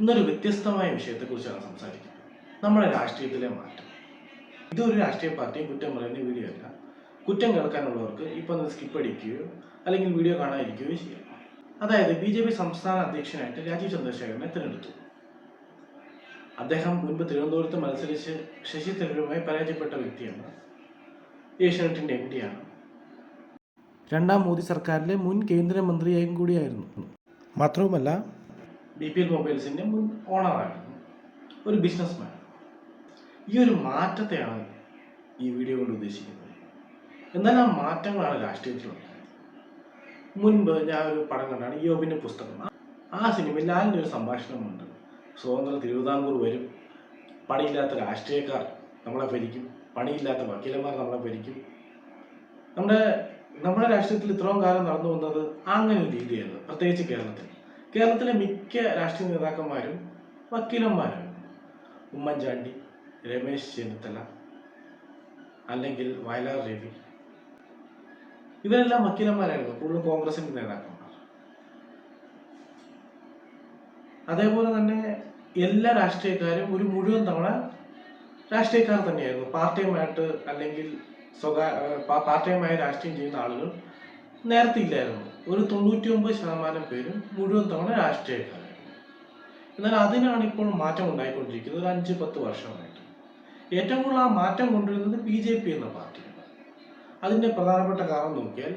വ്യത്യസ്തമായ വിഷയത്തെക്കുറിച്ചാണ് സംസാരിക്കുന്നത്. നമ്മുടെ രാഷ്ട്രീയത്തിലെ മാറ്റം. ഇതൊരു രാഷ്ട്രീയ പാർട്ടിയും കുറ്റം പറയുന്ന വീഡിയോ അല്ല. കുറ്റം കേൾക്കാനുള്ളവർക്ക് ഇപ്പം സ്കിപ്പ് അടിക്കുകയോ അല്ലെങ്കിൽ വീഡിയോ കാണാതിരിക്കുകയോ ചെയ്യാം. അതായത് ബി ജെ പി സംസ്ഥാന അധ്യക്ഷനായിട്ട് രാജീവ് ചന്ദ്രശേഖരനെ തിരഞ്ഞെടുത്തു. അദ്ദേഹം മുൻപ് തിരുവനന്തപുരത്ത് മത്സരിച്ച് ശശി തരൂരുമായി പരാജയപ്പെട്ട വ്യക്തിയാണ്. ഏഷ്യാനെറ്റിന്റെ എം ആണ്. രണ്ടാം മോദി സർക്കാരിലെ മുൻ കേന്ദ്രമന്ത്രിയായും കൂടിയായിരുന്നു. മാത്രവുമല്ല ബി പി എൽ മൊബൈൽസിന്റെ മുൻ ഓണറായിരുന്നു ഒരു ബിസിനസ്മാൻ. ഈ ഒരു മാറ്റത്തെയാണ് ഈ വീഡിയോ കൊണ്ട് ഉദ്ദേശിക്കുന്നത്. എന്നാൽ ആ മാറ്റങ്ങളാണ് രാഷ്ട്രീയത്തിലുണ്ടായത് മുൻപ് ഞാൻ ഒരു പടം കണ്ടാണ് യോബിന്റെ പുസ്തകം. ആ സിനിമയിൽ ലാലിന്റെ ഒരു സംഭാഷണമുണ്ട്. സ്വതന്ത്ര തിരുവിതാംകൂർ വരും. പണിയില്ലാത്ത രാഷ്ട്രീയക്കാർ നമ്മളെ ഭരിക്കും. പണിയില്ലാത്ത വക്കീലന്മാർ നമ്മളെ ഭരിക്കും. നമ്മുടെ നമ്മുടെ രാഷ്ട്രീയത്തിൽ ഇത്രയും കാലം നടന്നു വന്നത് അങ്ങനെ ഒരു രീതിയായിരുന്നു പ്രത്യേകിച്ച് കേരളത്തിൽ. കേരളത്തിലെ മിക്ക രാഷ്ട്രീയ നേതാക്കന്മാരും വക്കീലന്മാരാണ്. ഉമ്മൻചാണ്ടി രമേശ് ചെന്നിത്തല അല്ലെങ്കിൽ വയലാർ രവി. ഇവരെല്ലാം വക്കീലന്മാരായിരുന്നു കൂടുതലും കോൺഗ്രസിന്റെ നേതാക്കന്മാർ. അതേപോലെ തന്നെ എല്ലാ രാഷ്ട്രീയക്കാരും ഒരു മുഴുവൻ തവണ രാഷ്ട്രീയക്കാർ തന്നെയായിരുന്നു. പാർട്ടിയുമായിട്ട് അല്ലെങ്കിൽ സ്വകാര്യ പാർട്ടിയുമായി രാഷ്ട്രീയം ചെയ്യുന്ന ആളുകൾ നേരത്തെ ഇല്ലായിരുന്നു. ഒരു തൊണ്ണൂറ്റി ഒമ്പത് ശതമാനം പേരും മുഴുവൻ തവണ രാഷ്ട്രീയക്കാരൻ എന്നാൽ അതിനാണ് ഇപ്പോൾ മാറ്റം ഉണ്ടായിക്കൊണ്ടിരിക്കുന്നത്. ഒരു അഞ്ച് പത്ത് വർഷമായിട്ട്. ഏറ്റവും കൂടുതൽ ആ മാറ്റം കൊണ്ടുവരുന്നത് ബി ജെ പി എന്ന പാർട്ടിയാണ്. അതിന്റെ പ്രധാനപ്പെട്ട കാരണം നോക്കിയാൽ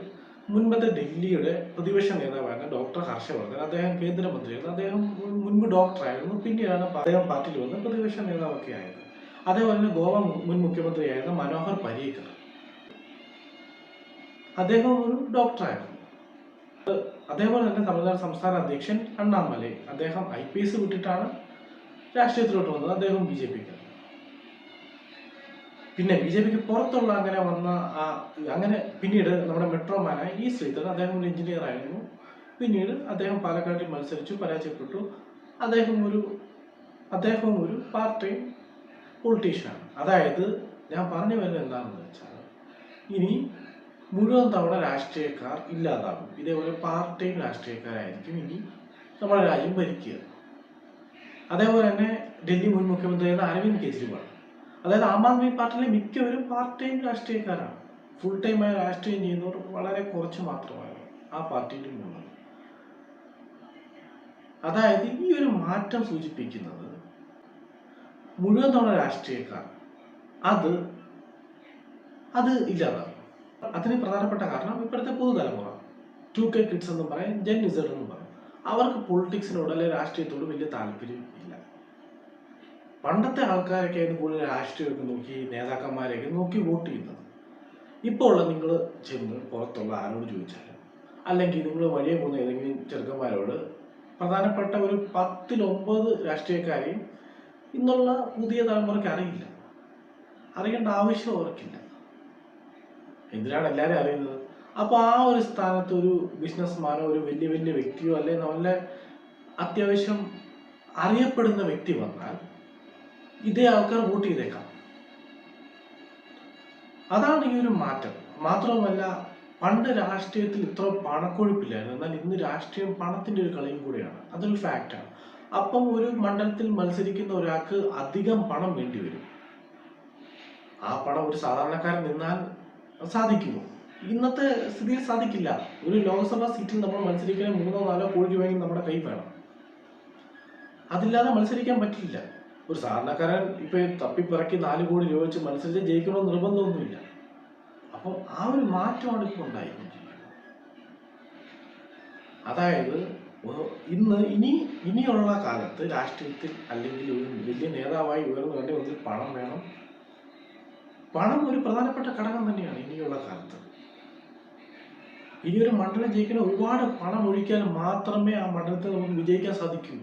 മുൻപത്തെ ഡൽഹിയുടെ പ്രതിപക്ഷ നേതാവായിരുന്ന ഡോക്ടർ ഹർഷവർദ്ധൻ അദ്ദേഹം കേന്ദ്രമന്ത്രിയായിരുന്നു. അദ്ദേഹം മുൻപ് ഡോക്ടറായിരുന്നു. പിന്നീടാണ് അദ്ദേഹം പാർട്ടിയിൽ വന്ന് പ്രതിപക്ഷ നേതാവൊക്കെ ആയത്. അതേപോലെ തന്നെ ഗോവ മുൻ മുഖ്യമന്ത്രിയായിരുന്ന മനോഹർ പരീക്കർ. അദ്ദേഹം ഒരു ഡോക്ടറായിരുന്നു. അതേപോലെ തന്നെ തമിഴ്നാട് സംസ്ഥാന അധ്യക്ഷൻ അണ്ണാമലൈ. അദ്ദേഹം ഐ പി എസ് വിട്ടിട്ടാണ് രാഷ്ട്രീയത്തിലോട്ട് വന്നത്. അദ്ദേഹം ബി ജെ പിക്ക്. പിന്നെ ബി ജെ പിക്ക് പുറത്തുള്ള അങ്ങനെ വന്ന ആ അങ്ങനെ പിന്നീട് നമ്മുടെ മെട്രോമാനായ ഇ ശ്രീധരൻ അദ്ദേഹം ഒരു എഞ്ചിനീയർ ആയിരുന്നു. പിന്നീട് അദ്ദേഹം പാലക്കാട്ടിൽ മത്സരിച്ചു പരാജയപ്പെട്ടു. അദ്ദേഹം ഒരു അദ്ദേഹം ഒരു പാർട്ട് പാർട്ടി പൊളിറ്റീഷ്യനാണ് അതായത് ഞാൻ പറഞ്ഞു വരുന്നത് എന്താണെന്ന് വെച്ചാൽ ഇനി മുഴുവൻ തവണ രാഷ്ട്രീയക്കാർ ഇല്ലാതാകും. ഇതേപോലെ പാർട്ടി രാഷ്ട്രീയക്കാരായിരിക്കും ഇനി നമ്മുടെ രാജ്യം ഭരിക്കുക. അതേപോലെ തന്നെ ഡൽഹി മുൻ മുഖ്യമന്ത്രിയായിരുന്ന അരവിന്ദ് കെജ്രിവാൾ. അതായത് ആം ആദ്മി പാർട്ടിയിലെ മിക്കവരും പാർട്ട് ടൈം രാഷ്ട്രീയക്കാരാണ് ഫുൾ ടൈമായി രാഷ്ട്രീയം ചെയ്യുന്നവർ വളരെ കുറച്ച് മാത്രമാണ് ആ പാർട്ടിയിൽ നിന്നുള്ളത്. അതായത് ഈ ഒരു മാറ്റം സൂചിപ്പിക്കുന്നത് മുഴുവൻ തവണ രാഷ്ട്രീയക്കാർ അത് അത് ഇല്ലാതാകും അതിന് പ്രധാനപ്പെട്ട കാരണം ഇപ്പോഴത്തെ പുതുതലമുറ ടു കെ കിഡ്സ് എന്നും പറയും ജെൻ ഇസഡ് എന്നും പറയും. അവർക്ക് പൊളിറ്റിക്സിനോട് അല്ലെങ്കിൽ രാഷ്ട്രീയത്തോട് വലിയ താല്പര്യം ഇല്ല. പണ്ടത്തെ ആൾക്കാരൊക്കെ ആയിരുന്നു കൂടുതൽ രാഷ്ട്രീയമൊക്കെ നോക്കി നേതാക്കന്മാരെയൊക്കെ നോക്കി വോട്ട് ചെയ്യുന്നത്. ഇപ്പോൾ ഉള്ള നിങ്ങൾ ചെന്ന് പുറത്തുള്ള ആരോട് ചോദിച്ചാൽ അല്ലെങ്കിൽ നിങ്ങൾ വഴിയെ പോകുന്ന ഏതെങ്കിലും ചെറുക്കന്മാരോട് പ്രധാനപ്പെട്ട ഒരു പത്തിലൊമ്പത് രാഷ്ട്രീയക്കാരെയും ഇന്നുള്ള പുതിയ തലമുറയ്ക്ക് അറിയില്ല. അറിയേണ്ട ആവശ്യം അവർക്കില്ല. എന്തിനാണ് എല്ലാവരും അറിയുന്നത്? അപ്പോൾ ആ ഒരു സ്ഥാനത്ത് ഒരു ബിസിനസ്മാനോ ഒരു വലിയ വലിയ വ്യക്തിയോ അല്ലെങ്കിൽ നല്ല അത്യാവശ്യം അറിയപ്പെടുന്ന വ്യക്തി വന്നാൽ ഇതേ ആൾക്കാർ വോട്ട് ചെയ്തേക്കാം. അതാണ് ഈ ഒരു മാറ്റം. മാത്രവുമല്ല പണ്ട് രാഷ്ട്രീയത്തിൽ ഇത്ര പണക്കൊഴുപ്പില്ലായിരുന്നു. എന്നാൽ ഇന്ന് രാഷ്ട്രീയം പണത്തിന്റെ ഒരു കളിയും കൂടിയാണ്. അതൊരു ഫാക്റ്റാണ് അപ്പം ഒരു മണ്ഡലത്തിൽ മത്സരിക്കുന്ന ഒരാൾക്ക് അധികം പണം വേണ്ടി വരും. ആ പണം ഒരു സാധാരണക്കാരൻ നിന്നാൽ സാധിക്കുമോ? ഇന്നത്തെ സ്ഥിതിയിൽ സാധിക്കില്ല. ഒരു ലോക്സഭാ സീറ്റിൽ നമ്മൾ മത്സരിക്കാൻ മൂന്നോ നാലോ കോടി രൂപയെങ്കിലും നമ്മുടെ കൈ വേണം. അതില്ലാതെ മത്സരിക്കാൻ പറ്റില്ല. ഒരു സാധാരണക്കാരൻ ഇപ്പൊ തപ്പിപ്പിറക്കി നാല് കോടി രൂപ വെച്ച് മത്സരിച്ച് ജയിക്കണമെന്ന് നിർബന്ധമൊന്നുമില്ല. അപ്പോൾ ആ ഒരു മാറ്റമാണ് ഇപ്പോൾ ഉണ്ടായിക്കൊണ്ടിരിക്കുന്നത് അതായത് ഇന്ന് ഇനി ഇനിയുള്ള കാലത്ത് രാഷ്ട്രീയത്തിൽ അല്ലെങ്കിൽ ഒരു വലിയ നേതാവായി ഉയർന്നു വേണ്ടി ഒന്നിൽ പണം വേണം. പണം ഒരു പ്രധാനപ്പെട്ട ഘടകം തന്നെയാണ് ഇനിയുള്ള കാലത്ത്. ഇനി ഒരു മണ്ഡലം ജയിക്കണ ഒരുപാട് പണം ഒഴിക്കാൻ മാത്രമേ ആ മണ്ഡലത്തിൽ നമുക്ക് വിജയിക്കാൻ സാധിക്കൂ.